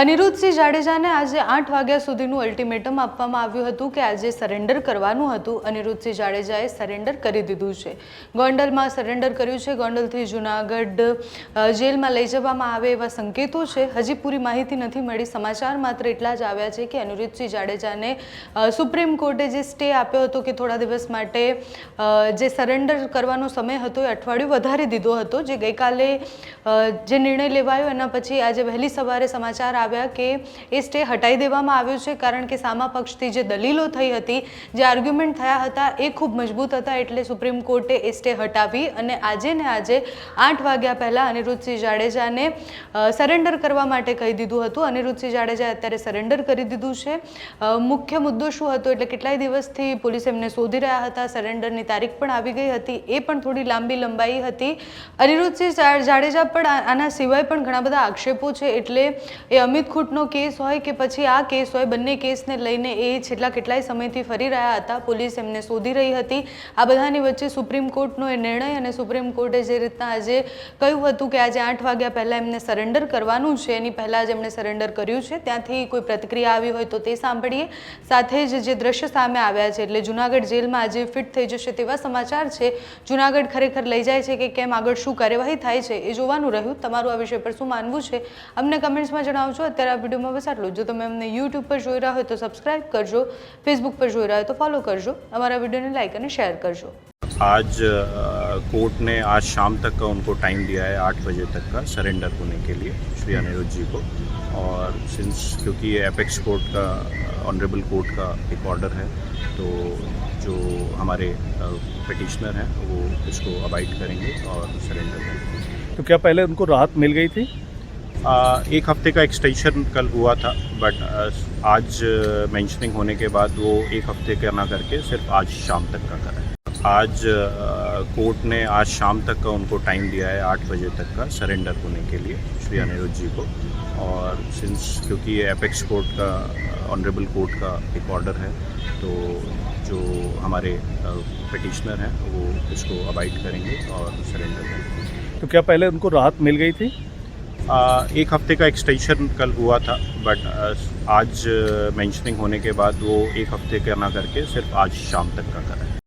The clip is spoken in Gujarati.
અનિરુદ્ધસિંહ જાડેજાને આજે આઠ વાગ્યા સુધીનું અલ્ટિમેટમ આપવામાં આવ્યું હતું કે આજે સરેન્ડર કરવાનું હતું. અનિરુદ્ધસિંહ જાડેજાએ સરેન્ડર કરી દીધું છે. ગોંડલમાં સરેન્ડર કર્યું છે. ગોંડલથી જુનાગઢ જેલમાં લઈ જવામાં આવે એવા સંકેતો છે. હજી પૂરી માહિતી નથી મળી. સમાચાર માત્ર એટલા જ આવ્યા છે કે અનિરુદ્ધસિંહ જાડેજાને સુપ્રીમ કોર્ટે જે સ્ટે આપ્યો હતો કે થોડા દિવસ માટે જે સરેન્ડર કરવાનો સમય હતો એ અઠવાડિયું વધારી દીધો હતો. જે ગઈકાલે જે નિર્ણય લેવાયો એના પછી આજે વહેલી સવારે સમાચાર આવ્યા કે એ સ્ટે હટાવી દેવામાં આવ્યો છે કારણ કે સામા પક્ષથી જે દલીલો થઈ હતી, જે આર્ગ્યુમેન્ટ થયા હતા, એ ખૂબ મજબૂત હતા એટલે સુપ્રીમ કોર્ટે એ સ્ટે હટાવી અને આજે ને આજે આઠ વાગ્યા પહેલાં અનિરુદ્ધસિંહ જાડેજાને સરેન્ડર કરવા માટે કહી દીધું હતું. અનિરુદ્ધસિંહ જાડેજાએ અત્યારે સરેન્ડર કરી દીધું છે. મુખ્ય મુદ્દો શું હતો? એટલે કેટલાય દિવસથી પોલીસ એમને શોધી રહ્યા હતા. સરેન્ડરની તારીખ પણ આવી ગઈ હતી. એ પણ થોડી લાંબી લંબાઈ હતી. અનિરુદ્ધસિંહ જાડેજા પણ આના સિવાય પણ ઘણા બધા આક્ષેપો છે. એટલે એ અમિત ખૂટનો કેસ હોય કે પછી આ કેસ હોય, બંને કેસને લઈને એ છેલ્લા કેટલાય સમયથી ફરી રહ્યા હતા. પોલીસ એમને શોધી રહી હતી. આ બધાની વચ્ચે સુપ્રીમ કોર્ટનો એ નિર્ણય અને સુપ્રીમ કોર્ટે જે રીતના આજે કહ્યું હતું કે આજે આઠ વાગ્યા પહેલાં એમને સરેન્ડર કરવાનું છે, એની પહેલાં જ એમણે સરેન્ડર કર્યું છે. ત્યાંથી કોઈ પ્રતિક્રિયા આવી હોય તો તે સાંભળીએ. સાથે જ જે દ્રશ્ય સામે આવ્યા છે, એટલે જુનાગઢ જેલમાં આજે ફિટ થઈ જશે તેવા સમાચાર છે. જુનાગઢ ખરેખર લઈ જાય છે કે કેમ આગળ શું કાર્યવાહી થાય છે એ જોવાનું રહ્યું. તમારું આ વિષય પર શું માનવું છે? અમને કમેન્ટ્સમાં જણાવજો. અત્યારે આ વિડીયોમાં બસ આટલું જ. જો તમે અમને યુટ્યુબ પર જોઈ રહ્યા હોય તો સબસ્ક્રાઇબ કરજો ફેસબુક પર જોઈ રહ્યા હોય તો ફોલો કરજો અમારા વિડીયોને લાઇક અને શેર કરજો आज अ, कोर्ट ने आज शाम तक का उनको टाइम दिया है आठ बजे तक का सरेंडर होने के लिए श्री अनिरुद्ध जी को और सिंस क्योंकि ये एपेक्स कोर्ट का ऑनरेबल कोर्ट का एक ऑर्डर है तो जो हमारे पिटिशनर हैं वो इसको अवाइड करेंगे और सरेंडर करेंगे तो क्या पहले उनको राहत मिल गई थी अ, एक हफ़्ते का एक्सटेंशन कल हुआ था बट आज मेंशनिंग होने के बाद वो एक हफ़्ते का ना करके सिर्फ़ आज शाम तक का करा आज कोर्ट ने आज शाम तक का उनको टाइम दिया है आठ बजे तक का सरेंडर होने के लिए श्री अनिरुद्ध जी को। और सिंस क्योंकि ये एपेक्स कोर्ट का ऑनरेबल कोर्ट का एक ऑर्डर है तो जो हमारे पटिशनर हैं वो इसको अवाइड करेंगे और सरेंडर करेंगे। तो क्या पहले उनको राहत मिल गई थी? एक हफ्ते का एक्सटेंशन कल हुआ था बट आज मेंशनिंग होने के बाद वो एक हफ्ते का ना करके सिर्फ आज शाम तक का करा है